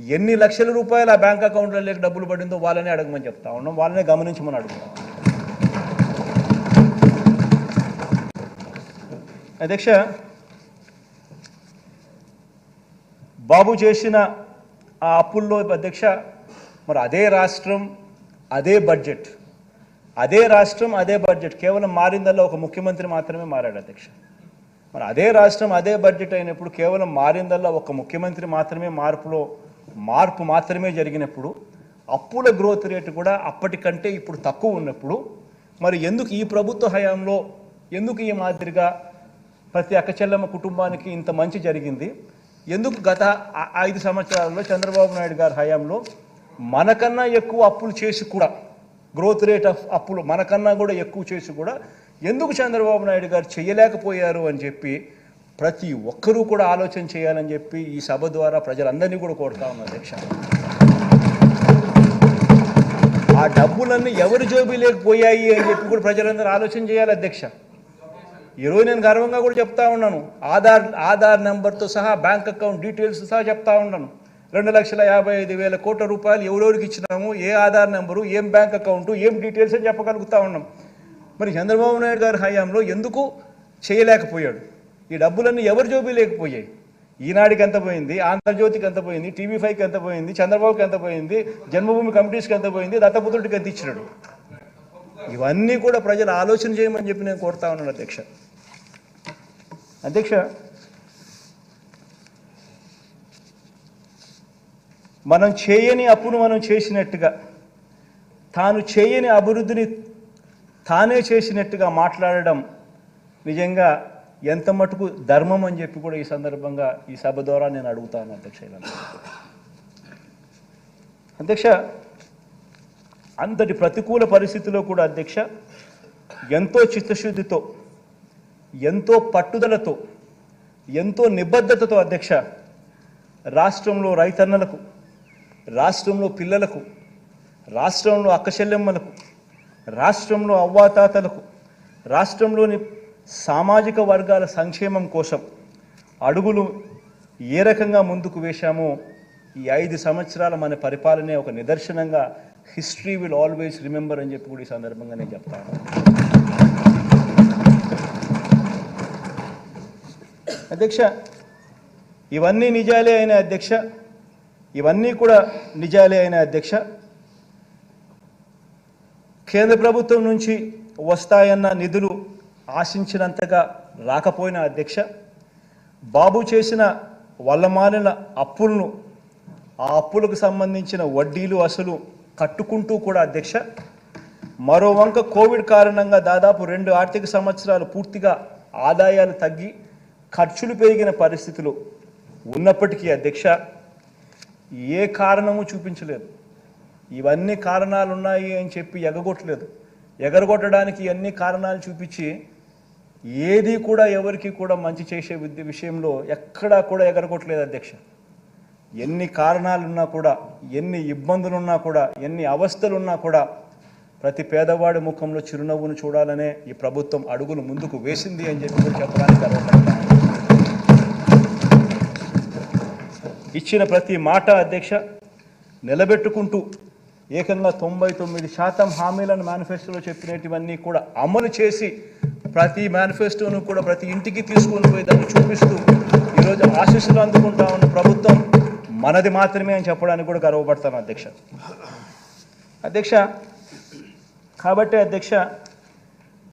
ఎన్ని లక్షల రూపాయలు ఆ బ్యాంక్ అకౌంట్లో లేక డబ్బులు పడిందో వాళ్ళనే అడగమని చెప్తా ఉన్నాం. వాళ్ళనే గమనించమని అడుగుతాం. అధ్యక్ష బాబు చేసిన ఆ అప్పుల్లో అధ్యక్ష మరి అదే రాష్ట్రం అదే బడ్జెట్ అదే రాష్ట్రం అదే బడ్జెట్ కేవలం మారిందల్లా ఒక ముఖ్యమంత్రి మాత్రమే మారాడు అధ్యక్ష. మరి అదే రాష్ట్రం అదే బడ్జెట్ అయినప్పుడు కేవలం మారిందల్లా ఒక ముఖ్యమంత్రి మాత్రమే మార్పులో మార్పు మాత్రమే జరిగినప్పుడు అప్పుల గ్రోత్ రేటు కూడా అప్పటికంటే ఇప్పుడు తక్కువ ఉన్నప్పుడు మరి ఎందుకు ఈ ప్రభుత్వ హయాంలో ఎందుకు ఈ మాదిరిగా ప్రతి అక్కచెల్లెమ్మ కుటుంబానికి ఇంత మంచి జరిగింది? ఎందుకు గత ఐదు సంవత్సరాల్లో చంద్రబాబు నాయుడు గారి హయాంలో మనకన్నా ఎక్కువ అప్పులు చేసి కూడా గ్రోత్ రేట్ ఆఫ్ అప్పులు మనకన్నా కూడా ఎక్కువ చేసి కూడా ఎందుకు చంద్రబాబు నాయుడు గారు చేయలేకపోయారు అని చెప్పి ప్రతి ఒక్కరూ కూడా ఆలోచన చేయాలని చెప్పి ఈ సభ ద్వారా ప్రజలందరినీ కూడా కోరుతా ఉన్నారు అధ్యక్ష. ఆ డబ్బులన్నీ ఎవరి జోబీలోకి లేకపోయాయి అని చెప్పి కూడా ప్రజలందరూ ఆలోచన చేయాలి అధ్యక్ష. ఈరోజు నేను గర్వంగా కూడా చెప్తా ఉన్నాను. ఆధార్ ఆధార్ నెంబర్తో సహా బ్యాంక్ అకౌంట్ డీటెయిల్స్ సహా చెప్తా ఉన్నాను. రెండు లక్షల యాభై ఐదు వేల కోట్ల రూపాయలు ఎవరెవరికి ఇచ్చినాము ఏ ఆధార్ నెంబరు ఏం బ్యాంక్ అకౌంటు ఏం డీటెయిల్స్ అని చెప్పగలుగుతా ఉన్నాం. మరి చంద్రబాబు నాయుడు గారి హయాంలో ఎందుకు చేయలేకపోయాడు? ఈ డబ్బులన్నీ ఎవరి జోబీ లేకపోయాయి? ఈనాడికి ఎంత పోయింది? ఆంధ్రజ్యోతికి ఎంత పోయింది? టీవీ ఫైవ్కి ఎంత పోయింది? చంద్రబాబుకి ఎంత పోయింది? జన్మభూమి కమిటీస్కి ఎంత పోయింది? దత్తపుత్రుడికి ఎంత ఇచ్చినాడు? ఇవన్నీ కూడా ప్రజలు ఆలోచన చేయమని చెప్పి నేను కోరుతా ఉన్నాను అధ్యక్ష. అధ్యక్ష మనం చేయని అప్పును మనం చేసినట్టుగా తాను చేయని అభివృద్ధిని తానే చేసినట్టుగా మాట్లాడడం నిజంగా ఎంత మటుకు ధర్మం అని చెప్పి కూడా ఈ సందర్భంగా ఈ సభ ద్వారా నేను అడుగుతాను అధ్యక్ష అధ్యక్ష అంతటి ప్రతికూల పరిస్థితిలో కూడా అధ్యక్ష ఎంతో చిత్తశుద్ధితో ఎంతో పట్టుదలతో ఎంతో నిబద్ధతతో అధ్యక్ష రాష్ట్రంలో రైతన్నలకు రాష్ట్రంలో పిల్లలకు రాష్ట్రంలో అక్కచెల్లెమ్మలకు రాష్ట్రంలో అవ్వాతాతలకు రాష్ట్రంలోని సామాజిక వర్గాల సంక్షేమం కోసం అడుగులు ఏ రకంగా ముందుకు వేశామో ఈ ఐదు సంవత్సరాల మన పరిపాలనే ఒక నిదర్శనంగా హిస్టరీ విల్ ఆల్వేస్ రిమెంబర్ అని చెప్పి కూడా ఈ సందర్భంగా నేను చెప్తాను అధ్యక్ష ఇవన్నీ నిజాలే అయిన అధ్యక్ష ఇవన్నీ కూడా నిజాలే అయిన అధ్యక్ష. కేంద్ర ప్రభుత్వం నుంచి వస్తాయన్న నిధులు ఆశించినంతగా రాకపోయిన అధ్యక్ష బాబు చేసిన వల్లమాలిన అప్పులను ఆ అప్పులకు సంబంధించిన వడ్డీలు అసలు కట్టుకుంటూ కూడా అధ్యక్ష మరో వంక కోవిడ్ కారణంగా దాదాపు రెండు ఆర్థిక సంవత్సరాలు పూర్తిగా ఆదాయాలు తగ్గి ఖర్చులు పెరిగిన పరిస్థితులు ఉన్నప్పటికీ అధ్యక్ష ఏ కారణము చూపించలేదు. ఇవన్నీ కారణాలు ఉన్నాయి అని చెప్పి ఎగగొట్టలేదు. ఎగరగొట్టడానికి అన్ని కారణాలు చూపించి ఏది కూడా ఎవరికి కూడా మంచి చేసే విద్య విషయంలో ఎక్కడా కూడా ఎగరగొట్టలేదు అధ్యక్ష. ఎన్ని కారణాలున్నా కూడా ఎన్ని ఇబ్బందులున్నా కూడా ఎన్ని అవస్థలున్నా కూడా ప్రతి పేదవాడి ముఖంలో చిరునవ్వును చూడాలనే ఈ ప్రభుత్వం అడుగులు ముందుకు వేసింది అని చెప్పి చెప్పడానికి గర్వపడతాను ఇచ్చిన ప్రతి మాట అధ్యక్ష నిలబెట్టుకుంటూ ఏకంగా తొంభై తొమ్మిది శాతం హామీలను మేనిఫెస్టోలో చెప్పినటువన్నీ కూడా అమలు చేసి ప్రతి మేనిఫెస్టోను కూడా ప్రతి ఇంటికి తీసుకొని పోయి దాన్ని చూపిస్తూ ఈరోజు ఆశీస్సులు అందుకుంటా ఉన్న ప్రభుత్వం మనది మాత్రమే అని చెప్పడానికి కూడా గర్వపడతాను అధ్యక్ష. అధ్యక్ష కాబట్టి అధ్యక్ష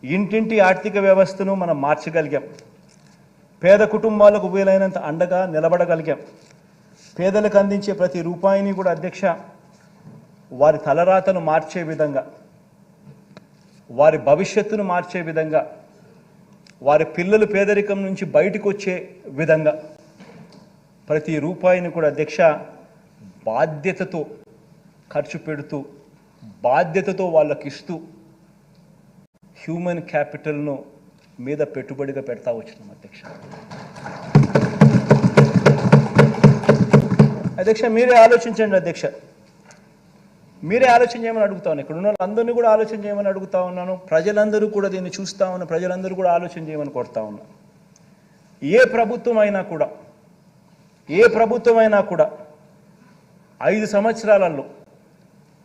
ఇంటింటి ఆర్థిక వ్యవస్థను మనం మార్చగలిగాం. పేద కుటుంబాలకు వీలైనంత అండగా నిలబడగలిగాం. పేదలకు అందించే ప్రతి రూపాయిని కూడా అధ్యక్ష వారి తలరాతను మార్చే విధంగా వారి భవిష్యత్తును మార్చే విధంగా వారి పిల్లలు పేదరికం నుంచి బయటకు వచ్చే విధంగా ప్రతి రూపాయిని కూడా అధ్యక్ష బాధ్యతతో ఖర్చు పెడుతూ బాధ్యతతో వాళ్ళకి ఇస్తూ హ్యూమన్ క్యాపిటల్ను మీద పెట్టుబడిగా పెడతా వచ్చినాం అధ్యక్ష. అధ్యక్ష మీరే ఆలోచించండి అధ్యక్ష. మీరే ఆలోచన చేయమని అడుగుతాను ఇక్కడ ఉన్న వాళ్ళందరినీ కూడా ఆలోచన చేయమని అడుగుతా ఉన్నాను. ప్రజలందరూ కూడా దీన్ని చూస్తా ఉన్న. ప్రజలందరూ కూడా ఆలోచన చేయమని కోరుతా ఉన్నాను ఏ ప్రభుత్వం అయినా కూడా ఏ ప్రభుత్వం అయినా కూడా ఐదు సంవత్సరాలలో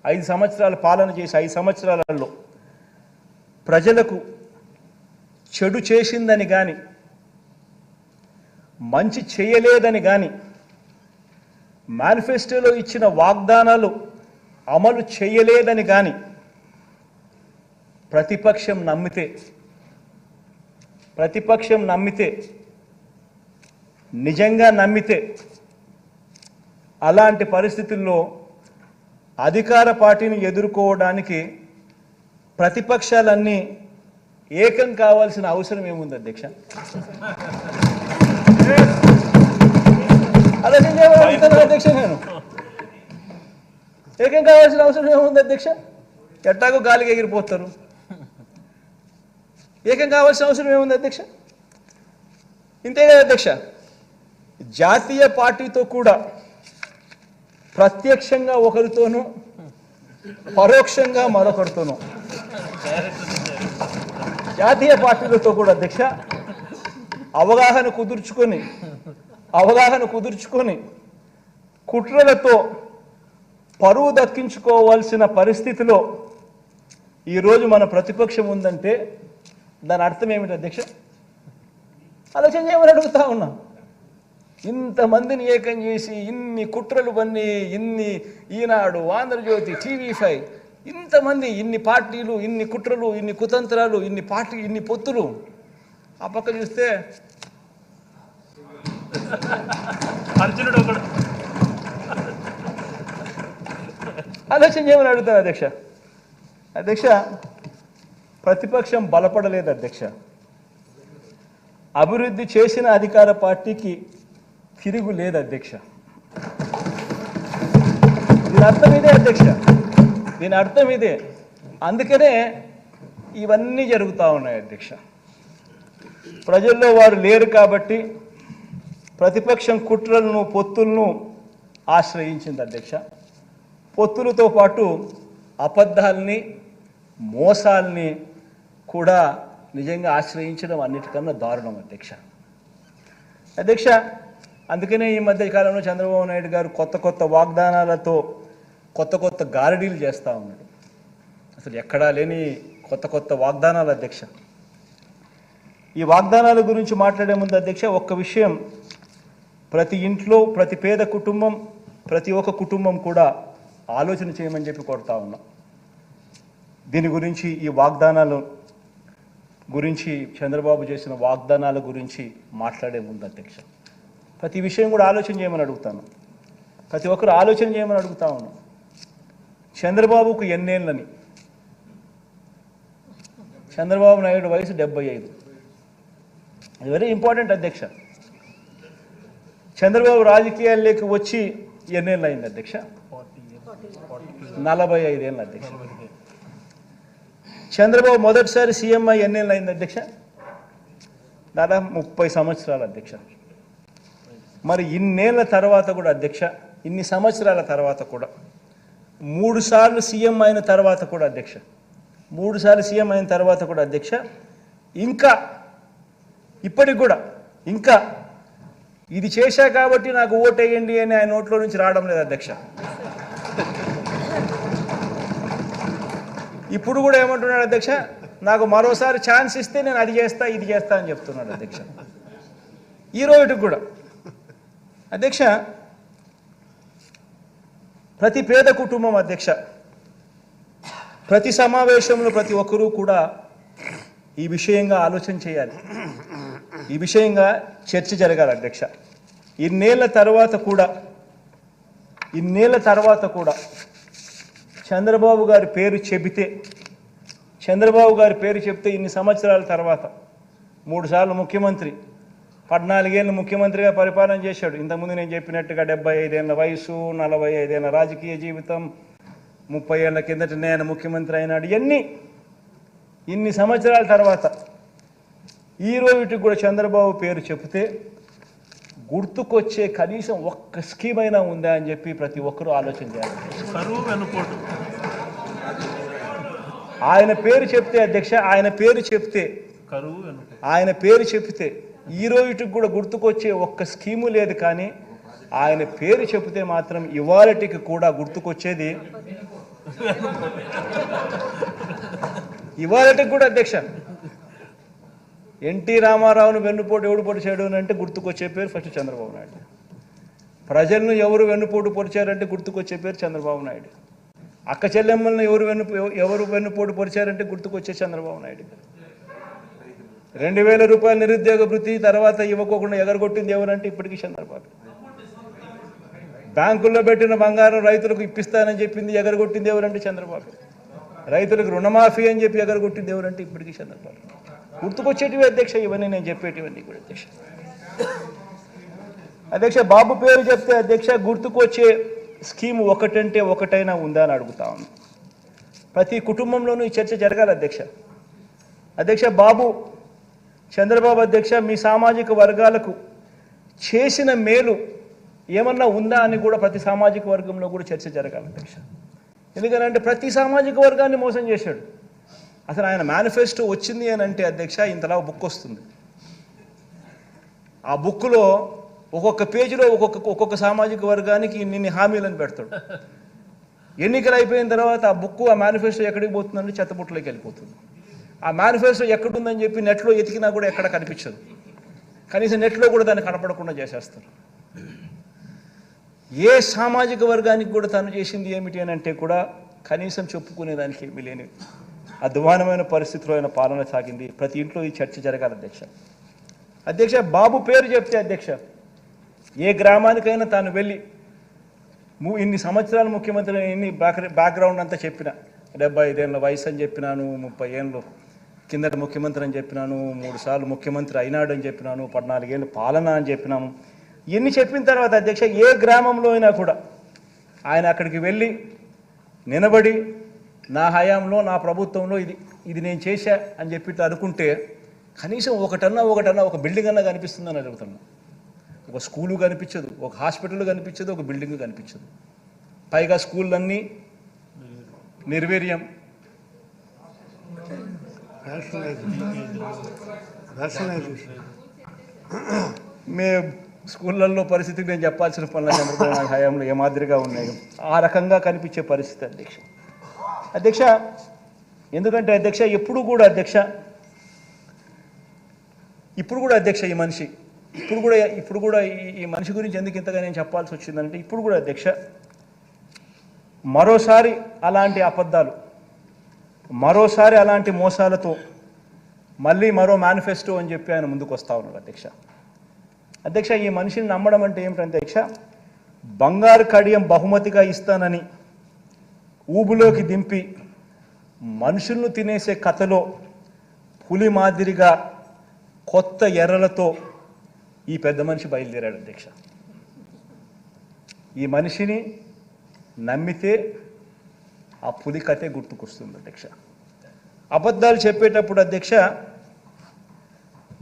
ఐదు సంవత్సరాల పాలన చేసి ఐదు సంవత్సరాలలో ప్రజలకు చెడు చేసిందని కానీ మంచి చేయలేదని కానీ మేనిఫెస్టోలో ఇచ్చిన వాగ్దానాలు అమలు చేయలేదని కానీ ప్రతిపక్షం నమ్మితే ప్రతిపక్షం నమ్మితే నిజంగా నమ్మితే అలాంటి పరిస్థితుల్లో అధికార పార్టీని ఎదుర్కోవడానికి ప్రతిపక్షాలన్నీ ఏకం కావాల్సిన అవసరం ఏముంది అధ్యక్ష? అలా అధ్యక్ష నేను. ఏకం కావాల్సిన అవసరం ఏముంది అధ్యక్ష? ఎట్టాగో గాలికి ఎగిరిపోతారు. ఏకం కావాల్సిన అవసరం ఏముంది అధ్యక్ష? ఇంతే కదా అధ్యక్ష? జాతీయ పార్టీతో కూడా ప్రత్యక్షంగా ఒకరితోనూ పరోక్షంగా మరొకరితోనూ. జాతీయ పార్టీలతో కూడా అధ్యక్ష అవగాహన కుదుర్చుకొని అవగాహన కుదుర్చుకొని కుట్రలతో పరువు దక్కించుకోవాల్సిన పరిస్థితిలో ఈరోజు మన ప్రతిపక్షం ఉందంటే దాని అర్థం ఏమిటి అధ్యక్ష? ఆలోచన చేయమని అడుగుతా ఉన్నా. ఇంతమందిని ఏకం చేసి ఇన్ని కుట్రలు పన్ని ఇన్ని ఈనాడు ఆంధ్రజ్యోతి టీవీ ఫైవ్ ఇంతమంది ఇన్ని పార్టీలు ఇన్ని కుట్రలు ఇన్ని కుతంత్రాలు ఇన్ని పార్టీ ఇన్ని పొత్తులు ఆ పక్క చూస్తే అర్జునుడు ఒకడు. ఆలోచన చేయమని అడుగుతాను అధ్యక్ష? అధ్యక్ష ప్రతిపక్షం బలపడలేదు అధ్యక్ష. అభివృద్ధి చేసిన అధికార పార్టీకి తిరుగు లేదు అధ్యక్ష. దీని అర్థం ఇదే అధ్యక్ష. దీని అర్థం ఇదే. అందుకనే ఇవన్నీ జరుగుతూ ఉన్నాయి అధ్యక్ష. ప్రజల్లో వారు లేరు కాబట్టి ప్రతిపక్షం కుట్రలను పొత్తులను ఆశ్రయించింది అధ్యక్ష. పొత్తులతో పాటు అబద్ధాల్ని మోసాల్ని కూడా నిజంగా ఆశ్రయించడం అన్నిటికన్నా దారుణం అధ్యక్ష. అధ్యక్ష అందుకనే ఈ మధ్య కాలంలో చంద్రబాబు నాయుడు గారు కొత్త కొత్త వాగ్దానాలతో కొత్త కొత్త గారడీలు చేస్తూ ఉన్నాడు అసలు ఎక్కడా లేని కొత్త కొత్త వాగ్దానాలు అధ్యక్ష. ఈ వాగ్దానాల గురించి మాట్లాడే ముందు అధ్యక్ష ఒక్క విషయం. ప్రతి ఇంట్లో ప్రతి పేద కుటుంబం ప్రతి ఒక్క కుటుంబం కూడా ఆలోచన చేయమని చెప్పి కొడతా ఉన్నా. దీని గురించి ఈ వాగ్దానాలు గురించి చంద్రబాబు చేసిన వాగ్దానాల గురించి మాట్లాడే ముందు అధ్యక్ష. ప్రతి విషయం కూడా ఆలోచన చేయమని అడుగుతాను. ప్రతి ఒక్కరు ఆలోచన చేయమని అడుగుతా ఉన్నాను చంద్రబాబుకు ఎన్నేళ్ళని? చంద్రబాబు నాయుడు వయసు డెబ్బై ఐదు. ఇది వెరీ ఇంపార్టెంట్ అధ్యక్ష. చంద్రబాబు రాజకీయాల్లోకి వచ్చి ఎన్నేళ్ళు అయింది అధ్యక్ష? నలభై ఐదేళ్ళు అధ్యక్ష. చంద్రబాబు మొదటిసారి సీఎం అయ్యి ఎన్నేళ్ళు అయింది అధ్యక్ష? దాదాపు ముప్పై సంవత్సరాలు అధ్యక్ష. మరి ఇన్నేళ్ళ తర్వాత కూడా అధ్యక్ష ఇన్ని సంవత్సరాల తర్వాత కూడా మూడు సార్లు సీఎం అయిన తర్వాత కూడా అధ్యక్ష మూడు సార్లు సీఎం అయిన తర్వాత కూడా అధ్యక్ష ఇంకా ఇప్పటికి కూడా ఇంకా ఇది చేశా కాబట్టి నాకు ఓటేయండి అని ఆయన నోట్లో నుంచి రావడం లేదు అధ్యక్ష. ఇప్పుడు కూడా ఏమంటున్నాడు అధ్యక్ష? నాకు మరోసారి ఛాన్స్ ఇస్తే నేను అది చేస్తా ఇది చేస్తా అని చెప్తున్నాడు అధ్యక్ష. ఈ రోజుకి కూడా. అధ్యక్ష ప్రతి పేద కుటుంబం అధ్యక్ష ప్రతి సమావేశంలో ప్రతి ఒక్కరూ కూడా ఈ విషయంగా ఆలోచన చేయాలి. ఈ విషయంగా చర్చ జరగాలి అధ్యక్ష. ఇన్నేళ్ళ తర్వాత కూడా ఇన్నేళ్ళ తర్వాత కూడా చంద్రబాబు గారి పేరు చెబితే చంద్రబాబు గారి పేరు చెప్తే ఇన్ని సంవత్సరాల తర్వాత మూడుసార్లు ముఖ్యమంత్రి పద్నాలుగేళ్ళు ముఖ్యమంత్రిగా పరిపాలన చేశాడు. ఇంతకుముందు నేను చెప్పినట్టుగా డెబ్బై ఐదేళ్ళ వయసు నలభై ఐదేళ్ళ రాజకీయ జీవితం ముప్పై ఏళ్ళ కిందట నేను ముఖ్యమంత్రి అయినాడు. ఇవన్నీ ఇన్ని సంవత్సరాల తర్వాత ఈ రోజుకి కూడా చంద్రబాబు పేరు చెప్తే గుర్తుకొచ్చే కనీసం ఒక్క స్కీమ్ అయినా ఉందా అని చెప్పి ప్రతి ఒక్కరూ ఆలోచన చేయాలి. కరువు వెనుకోటు ఆయన పేరు చెప్తే అధ్యక్ష ఆయన పేరు చెప్తే కరువు ఆయన పేరు చెప్తే ఈ రోజుకి కూడా గుర్తుకొచ్చే ఒక్క స్కీము లేదు కానీ ఆయన పేరు చెబితే మాత్రం ఇవాళటికి కూడా గుర్తుకొచ్చేది ఇవాళటికి కూడా అధ్యక్ష. ఎన్టీ రామారావును వెన్నుపోటు ఎవడు పొడిచాడు అని అంటే గుర్తుకొచ్చే పేరు ఫస్ట్ చంద్రబాబు నాయుడు. ప్రజలను ఎవరు వెన్నుపోటు పొడిచారంటే గుర్తుకొచ్చే పేరు చంద్రబాబు నాయుడు. అక్క చెల్లెమ్మలను ఎవరు వెన్ను ఎవరు వెన్నుపోటు పొడిచారంటే గుర్తుకొచ్చే చంద్రబాబు నాయుడు. రెండు వేల రూపాయల నిరుద్యోగ వృత్తి తర్వాత ఇవ్వకోకుండా ఎగరగొట్టింది ఎవరంటే ఇప్పటికీ చంద్రబాబు. బ్యాంకుల్లో పెట్టిన బంగారం రైతులకు ఇప్పిస్తానని చెప్పింది ఎగరగొట్టింది ఎవరంటే చంద్రబాబు. రైతులకు రుణమాఫీ అని చెప్పి ఎగరగొట్టింది ఎవరంటే ఇప్పటికీ చంద్రబాబు. గుర్తుకొచ్చేటివి అధ్యక్ష ఇవన్నీ నేను చెప్పేటివన్నీ కూడా అధ్యక్ష. అధ్యక్ష బాబు పేరు చెప్తే అధ్యక్ష గుర్తుకొచ్చే స్కీమ్ ఒకటంటే ఒకటైనా ఉందా అని అడుగుతా ఉంది ప్రతి కుటుంబంలోనూ ఈ చర్చ జరగాలి అధ్యక్ష. అధ్యక్ష బాబు చంద్రబాబు అధ్యక్ష మీ సామాజిక వర్గాలకు చేసిన మేలు ఏమన్నా ఉందా అని కూడా ప్రతి సామాజిక వర్గంలో కూడా చర్చ జరగాలి అధ్యక్ష. ఎందుకనంటే ప్రతి సామాజిక వర్గాన్ని మోసం చేశాడు. అసలు ఆయన మేనిఫెస్టో వచ్చింది అని అంటే అధ్యక్ష ఇంతలా బుక్ వస్తుంది. ఆ బుక్లో ఒక్కొక్క పేజీలో ఒక్కొక్క ఒక్కొక్క సామాజిక వర్గానికి నిన్ను హామీలను పెడతాడు. ఎన్నికలు అయిపోయిన తర్వాత ఆ బుక్ ఆ మేనిఫెస్టో ఎక్కడికి పోతుందంటే చెత్తబుట్టలోకి వెళ్ళిపోతుంది. ఆ మేనిఫెస్టో ఎక్కడుందని చెప్పి నెట్లో ఎతికినా కూడా ఎక్కడ కనిపించదు. కనీసం నెట్లో కూడా దాన్ని కనపడకుండా చేసేస్తారు. ఏ సామాజిక వర్గానికి కూడా తను చేసింది ఏమిటి అని అంటే కూడా కనీసం చెప్పుకునేదానికి ఏమీ లేని అధ్వానమైన పరిస్థితిలో ఆయన పాలన సాగింది. ప్రతి ఇంట్లో ఈ చర్చ జరగాలి అధ్యక్ష. అధ్యక్ష బాబు పేరు చెప్తే అధ్యక్ష ఏ గ్రామానికైనా తాను వెళ్ళి ము- ఇన్ని సంవత్సరాలు ముఖ్యమంత్రి ఇన్ని బ్యాక్ బ్యాక్గ్రౌండ్ అంతా చెప్పిన డెబ్బై ఐదేళ్ళ వయసు అని చెప్పినాను ముప్పై ఏళ్ళు కిందట ముఖ్యమంత్రి అని చెప్పినాను మూడు సార్లు ముఖ్యమంత్రి అయినాడు అని చెప్పినాను పద్నాలుగేళ్ళు పాలన అని చెప్పినాము. ఎన్ని చెప్పిన తర్వాత అధ్యక్ష ఏ గ్రామంలో అయినా కూడా ఆయన అక్కడికి వెళ్ళి నిలబడి నా హయాంలో నా ప్రభుత్వంలో ఇది ఇది నేను చేశా అని చెప్పి అనుకుంటే కనీసం ఒకటన్నా ఒకటన్నా ఒక బిల్డింగ్ అన్నా కనిపిస్తుందని అడుగుతున్నా. ఒక స్కూలు కనిపించదు ఒక హాస్పిటల్ కనిపించదు ఒక బిల్డింగ్ కనిపించదు. పైగా స్కూళ్ళన్నీ నిర్వీర్యం. మే స్కూళ్ళల్లో పరిస్థితికి నేను చెప్పాల్సిన పనులు చంద్రబాబు హయాంలో ఏ మాదిరిగా ఉన్నాయి ఆ రకంగా కనిపించే పరిస్థితి అధ్యక్ష అధ్యక్ష ఎందుకంటే అధ్యక్ష ఎప్పుడు కూడా అధ్యక్ష ఇప్పుడు కూడా అధ్యక్ష ఈ మనిషి ఇప్పుడు కూడా ఇప్పుడు కూడా ఈ- ఈ మనిషి గురించి ఎందుకు ఇంతగా నేను చెప్పాల్సి వచ్చిందంటే ఇప్పుడు కూడా అధ్యక్ష. మరోసారి అలాంటి అబద్ధాలు మరోసారి అలాంటి మోసాలతో మళ్ళీ మరో మేనిఫెస్టో అని చెప్పి ఆయన ముందుకు వస్తా ఉన్నాడు అధ్యక్ష. అధ్యక్ష ఈ మనిషిని నమ్మడం అంటే ఏమిటంటే అధ్యక్ష బంగారు కడియం బహుమతిగా ఇస్తానని ఊబులోకి దింపి మనుషులను తినేసే కథలో పులి మాదిరిగా కొత్త ఎర్రలతో ఈ పెద్ద మనిషి బయలుదేరాడు అధ్యక్ష. ఈ మనిషిని నమ్మితే ఆ పులి కథే గుర్తుకొస్తుంది అధ్యక్ష. అబద్ధాలు చెప్పేటప్పుడు అధ్యక్ష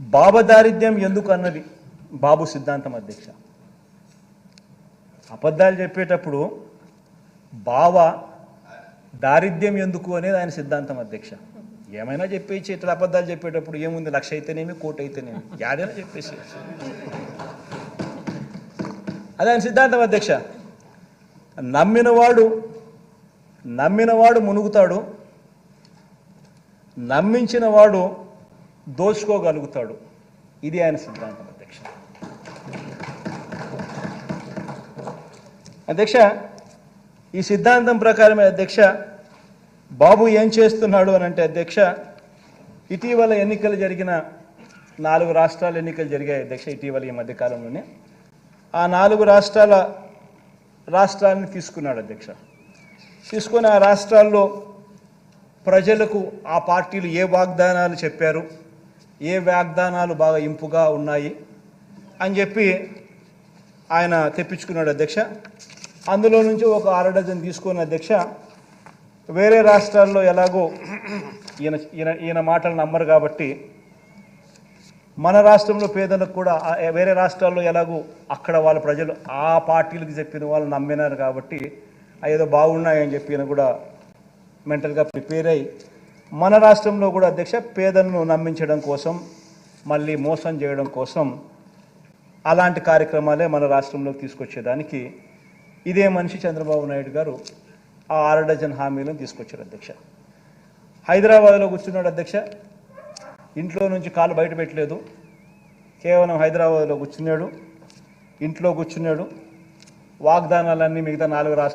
బాబదారిద్ర్యం ఎందుకు అన్నది బాబు సిద్ధాంతం అధ్యక్ష. అబద్ధాలు చెప్పేటప్పుడు బావ దారిద్ర్యం ఎందుకు అనేది ఆయన సిద్ధాంతం అధ్యక్ష. ఏమైనా చెప్పేసి ఇట్లా అబద్ధాలు చెప్పేటప్పుడు ఏముంది? లక్ష అయితేనేమి కోటి అయితేనేమి? యాడైనా చెప్పేసి. అదే ఆయన సిద్ధాంతం అధ్యక్ష. నమ్మినవాడు నమ్మినవాడు మునుగుతాడు నమ్మించిన వాడు దోచుకోగలుగుతాడు. ఇది ఆయన సిద్ధాంతం అధ్యక్ష. అధ్యక్ష ఈ సిద్ధాంతం ప్రకారమే అధ్యక్ష బాబు ఏం చేస్తున్నాడు అని అంటే అధ్యక్ష ఇటీవల ఎన్నికలు జరిగిన నాలుగు రాష్ట్రాల ఎన్నికలు జరిగాయి అధ్యక్ష ఇటీవల ఈ మధ్యకాలంలోనే ఆ నాలుగు రాష్ట్రాల రాష్ట్రాలను తీసుకున్నాడు అధ్యక్ష. తీసుకొని ఆ రాష్ట్రాల్లో ప్రజలకు ఆ పార్టీలు ఏ వాగ్దానాలు చెప్పారు ఏ వాగ్దానాలు బాగా ఇంపుగా ఉన్నాయి అని చెప్పి ఆయన తెప్పించుకున్నాడు అధ్యక్ష. అందులో నుంచి ఒక అర డజన్ తీసుకున్న అధ్యక్ష వేరే రాష్ట్రాల్లో ఎలాగో ఈయన ఈయన ఈయన మాటలు నమ్మరు కాబట్టి మన రాష్ట్రంలో పేదలకు కూడా వేరే రాష్ట్రాల్లో ఎలాగో అక్కడ వాళ్ళ ప్రజలు ఆ పార్టీలకు చెప్పిన వాళ్ళు నమ్మినారు కాబట్టి ఏదో బాగున్నాయని చెప్పి కూడా మెంటల్గా ప్రిపేర్ అయ్యి మన రాష్ట్రంలో కూడా అధ్యక్ష పేదలను నమ్మించడం కోసం మళ్ళీ మోసం చేయడం కోసం అలాంటి కార్యక్రమాలే మన రాష్ట్రంలోకి తీసుకొచ్చేదానికి ఇదే మనిషి చంద్రబాబు నాయుడు గారు ఆ ఆరు డజన్ హామీలను తీసుకొచ్చారు అధ్యక్ష. హైదరాబాద్లో కూర్చున్నాడు అధ్యక్ష. ఇంట్లో నుంచి కాలు బయట పెట్టలేదు. కేవలం హైదరాబాద్లో కూర్చున్నాడు. ఇంట్లో కూర్చున్నాడు. వాగ్దానాలన్నీ మిగతా నాలుగు రాష్ట్రాలు